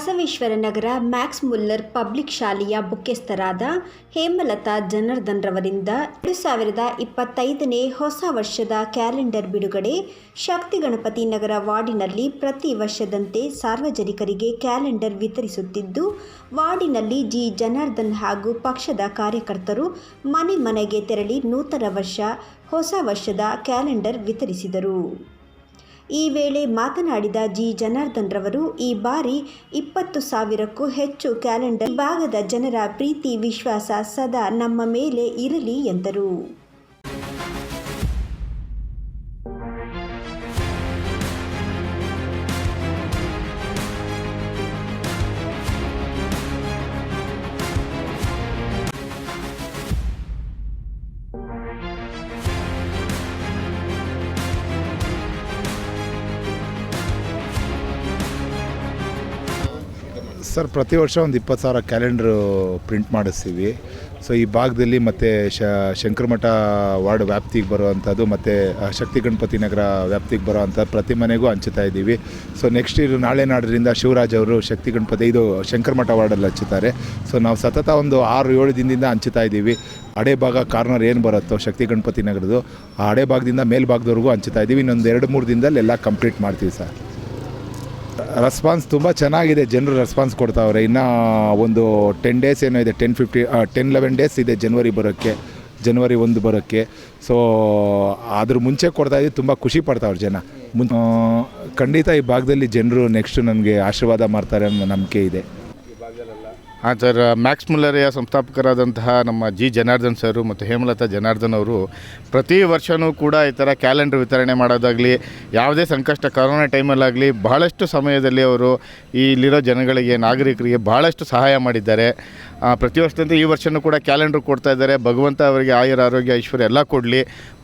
Basaveshwara Nagar Max Mueller public ಶಾಲೆಯ ಮುಖ್ಯಸ್ಥರಾದ ಹೇಮಲತಾ ಜನಾರ್ದನ್ ರವರಿಂದ ಎರಡು ಸಾವಿರದ ಇಪ್ಪತ್ತೈದನೇ ಹೊಸ ವರ್ಷದ ಕ್ಯಾಲೆಂಡರ್ ಬಿಡುಗಡೆ ಶಕ್ತಿ ಗಣಪತಿ ನಗರ ವಾರ್ಡಿನಲ್ಲಿ ಪ್ರತಿ ವರ್ಷದಂತೆ ಸಾರ್ವಜನಿಕರಿಗೆ ಕ್ಯಾಲೆಂಡರ್ ವಿತರಿಸುತ್ತಿದ್ದು, ವಾರ್ಡಿನಲ್ಲಿ ಜಿ. ಜನಾರ್ದನ್ ಹಾಗೂ ಪಕ್ಷದ ಕಾರ್ಯಕರ್ತರು ಮನೆ ಮನೆಗೆ ತೆರಳಿ ನೂತನ ವರ್ಷ, ಹೊಸ ವರ್ಷದ ಕ್ಯಾಲೆಂಡರ್ ವಿತರಿಸಿದರು. ಈ ವೇಳೆ ಮಾತನಾಡಿದ ಜಿ. ಜನಾರ್ದನ್ ರವರು, ಈ ಬಾರಿ ಇಪ್ಪತ್ತು ಸಾವಿರಕ್ಕೂ ಹೆಚ್ಚು ಕ್ಯಾಲೆಂಡರ್ ಭಾಗದ ಜನರ ಪ್ರೀತಿ, ವಿಶ್ವಾಸ ಸದಾ ನಮ್ಮ ಮೇಲೆ ಇರಲಿ ಎಂದರು. ಸರ್, ಪ್ರತಿ ವರ್ಷ ಒಂದು ಇಪ್ಪತ್ತು ಸಾವಿರ ಕ್ಯಾಲೆಂಡ್ರು ಪ್ರಿಂಟ್ ಮಾಡಿಸ್ತೀವಿ. ಸೊ, ಈ ಭಾಗದಲ್ಲಿ ಮತ್ತು ಶ, ಶಂಕರಮಠ ವಾರ್ಡ್ ವ್ಯಾಪ್ತಿಗೆ ಬರುವಂಥದ್ದು ಮತ್ತು ಶಕ್ತಿ ಗಣಪತಿ ನಗರ ವ್ಯಾಪ್ತಿಗೆ ಬರುವಂಥ ಪ್ರತಿ ಮನೆಗೂ ಹಂಚುತ್ತಾ ಇದ್ದೀವಿ. ಸೊ ನೆಕ್ಸ್ಟ್ ಇದು ನಾಳೆ ನಾಡರಿಂದ ಶಿವರಾಜ್ ಅವರು ಶಕ್ತಿ ಗಣಪತಿ, ಇದು ಶಂಕರಮಠ ವಾರ್ಡಲ್ಲಿ ಹಂಚುತ್ತಾರೆ. ಸೊ, ನಾವು ಸತತ ಒಂದು ಆರು, ಏಳು ದಿನದಿಂದ ಹಂಚುತ್ತಾ ಇದ್ದೀವಿ. ಹಳೆ ಭಾಗ ಕಾರ್ನರ್ ಏನು ಬರುತ್ತೋ ಶಕ್ತಿ ಗಣಪತಿ ನಗರದ್ದು, ಆ ಹಳೆ ಭಾಗದಿಂದ ಮೇಲ್ಭಾಗದವರೆಗೂ ಹಂಚುತ್ತಾ ಇದ್ದೀವಿ. ಇನ್ನೊಂದು ಎರಡು, ಮೂರು ದಿನದಲ್ಲಿ ಎಲ್ಲ ಕಂಪ್ಲೀಟ್ ಮಾಡ್ತೀವಿ ಸರ್. ರೆಸ್ಪಾನ್ಸ್ ತುಂಬ ಚೆನ್ನಾಗಿದೆ. ಜನರು ರೆಸ್ಪಾನ್ಸ್ ಕೊಡ್ತಾವ್ರೆ. ಇನ್ನು ಒಂದು ಟೆನ್ ಡೇಸ್ ಏನೋ ಇದೆ ten fifty ten eleven days ಇದೆ ಜನವರಿ ಬರೋಕ್ಕೆ ಜನವರಿ ಒಂದು ಬರೋಕ್ಕೆ. ಸೊ ಅದ್ರ ಮುಂಚೆ ಕೊಡ್ತಾ ಇದ್ದೀವಿ ತುಂಬ ಖುಷಿ ಪಡ್ತಾವ್ರೆ ಜನ. ಮುನ್ ಖಂಡಿತ ಈ ಭಾಗದಲ್ಲಿ ಜನರು ನೆಕ್ಸ್ಟ್ ನನಗೆ ಆಶೀರ್ವಾದ ಮಾಡ್ತಾರೆ ಅನ್ನೋ ನಂಬಿಕೆ ಇದೆ. ಹಾಂ ಸರ್ ಮ್ಯಾಕ್ಸ್ ಮುಲ್ಲರಿಯ ಸಂಸ್ಥಾಪಕರಾದಂತಹ ನಮ್ಮ ಜಿ ಜನಾರ್ದನ್ ಸರು ಮತ್ತು ಹೇಮಲತಾ ಜನಾರ್ದನ್ ಅವರು ಪ್ರತಿ ವರ್ಷವೂ ಕೂಡ ಈ ಥರ ಕ್ಯಾಲೆಂಡರ್ ವಿತರಣೆ ಮಾಡೋದಾಗಲಿ, ಯಾವುದೇ ಸಂಕಷ್ಟ, ಕರೋನಾ ಟೈಮಲ್ಲಾಗಲಿ ಬಹಳಷ್ಟು ಸಮಯದಲ್ಲಿ ಅವರು ಇಲ್ಲಿರೋ ಜನಗಳಿಗೆ, ನಾಗರಿಕರಿಗೆ ಬಹಳಷ್ಟು ಸಹಾಯ ಮಾಡಿದ್ದಾರೆ. ಪ್ರತಿ ವರ್ಷದಂತೆ ಈ ವರ್ಷವೂ ಕೂಡ ಕ್ಯಾಲೆಂಡರ್ ಕೊಡ್ತಾ ಇದ್ದಾರೆ. ಭಗವಂತ ಅವರಿಗೆ ಆಯುರ, ಆರೋಗ್ಯ, ಐಶ್ವರ್ಯ ಎಲ್ಲ ಕೊಡಲಿ.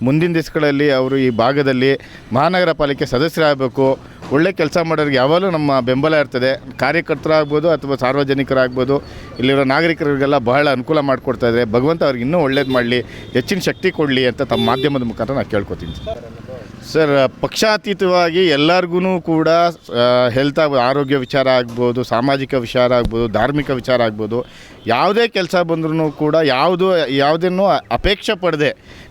ಮುಂದಿನ ದಿವಸಗಳಲ್ಲಿ ಅವರು ಈ ಭಾಗದಲ್ಲಿ ಮಹಾನಗರ ಪಾಲಿಕೆ ಸದಸ್ಯರಾಗಬೇಕು. ಒಳ್ಳೆ ಕೆಲಸ ಮಾಡೋರಿಗೆ ಯಾವಾಗಲೂ ನಮ್ಮ ಬೆಂಬಲ ಇರ್ತದೆ. ಕಾರ್ಯಕರ್ತರಾಗ್ಬೋದು ಅಥವಾ ಸಾರ್ವಜನಿಕರಾಗ್ಬೋದು, ಇಲ್ಲಿರೋ ನಾಗರಿಕರಿಗೆಲ್ಲ ಬಹಳ ಅನುಕೂಲ ಮಾಡಿಕೊಡ್ತಾ ಇದ್ದಾರೆ. ಭಗವಂತ ಅವ್ರಿಗೆ ಇನ್ನೂ ಒಳ್ಳೇದು ಮಾಡಲಿ, ಹೆಚ್ಚಿನ ಶಕ್ತಿ ಕೊಡಲಿ ಅಂತ ತಮ್ಮ ಮಾಧ್ಯಮದ ಮುಖಾಂತರ ನಾನು ಕೇಳ್ಕೊತೀನಿ. ಸರ್, ಪಕ್ಷಾತೀತವಾಗಿ ಎಲ್ಲರಿಗೂ ಕೂಡ ಹೆಲ್ತ್ ಆರೋಗ್ಯ ವಿಚಾರ ಆಗ್ಬೋದು, ಸಾಮಾಜಿಕ ವಿಚಾರ ಆಗ್ಬೋದು, ಧಾರ್ಮಿಕ ವಿಚಾರ ಆಗ್ಬೋದು, ಯಾವುದೇ ಕೆಲಸ ಬಂದ್ರೂ ಕೂಡ ಯಾವುದು, ಯಾವುದನ್ನು ಅಪೇಕ್ಷೆ ಪಡದೆ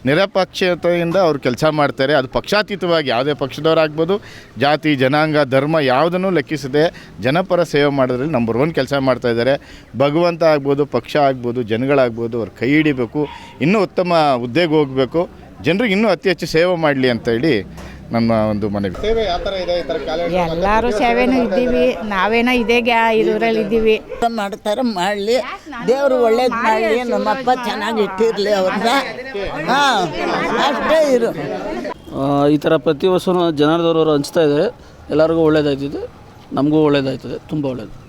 ನಿರಪಕ್ಷತೆಯಿಂದ ಅವ್ರು ಕೆಲಸ ಮಾಡ್ತಾರೆ. ಅದು ಪಕ್ಷಾತೀತವಾಗಿ ಯಾವುದೇ ಪಕ್ಷದವರಾಗ್ಬೋದು ಜಾತಿ, ಜನಾಂಗ, ಧರ್ಮ ಯಾವುದನ್ನು ಲೆಕ್ಕಿಸದೆ ಜನಪರ ಸೇವೆ ಮಾಡೋದ್ರಲ್ಲಿ ನಂಬರ್ ಒನ್ ಕೆಲಸ ಮಾಡ್ತಾ ಇದ್ದಾರೆ. ಭಗವಂತ ಆಗ್ಬೋದು, ಪಕ್ಷ ಆಗ್ಬೋದು, ಜನಗಳಾಗ್ಬೋದು, ಅವ್ರು ಕೈ ಹಿಡಿಬೇಕು. ಇನ್ನೂ ಉತ್ತಮ ಹುದ್ದೆಗೆ ಹೋಗಬೇಕು. ಜನರಿಗೆ ಇನ್ನೂ ಅತಿ ಹೆಚ್ಚು ಸೇವೆ ಮಾಡಲಿ ಅಂತ ಹೇಳಿ ನನ್ನ ಒಂದು ಮನವಿ. ಎಲ್ಲರೂ ಸೇವೆನೂ ಇದ್ದೀವಿ. ನಾವೇನೋ ಇದೇ ಗ್ಯಾ ಇದರಲ್ಲಿ ಇದ್ದೀವಿ. ಮಾಡ್ತಾರೆ ಮಾಡಲಿ. ದೇವರು ಒಳ್ಳೇದು ಮಾಡಲಿ ನಮ್ಮಪ್ಪ ಚೆನ್ನಾಗಿ ಇಟ್ಟಿರಲಿ ಅವ್ರನ್ನ ಹಾಂ ಅಷ್ಟೇ ಇರು. ಆ, ಈ ಥರ ಪ್ರತಿ ವರ್ಷವೂ ಜನಾರ್ದವರು ಹಂಚ್ತಾ ಇದ್ದಾರೆ. ಎಲ್ಲರಿಗೂ ಒಳ್ಳೇದಾಯ್ತಿದೆ. ನಮಗೂ ಒಳ್ಳೇದಾಯ್ತದೆ. ತುಂಬ ಒಳ್ಳೇದು.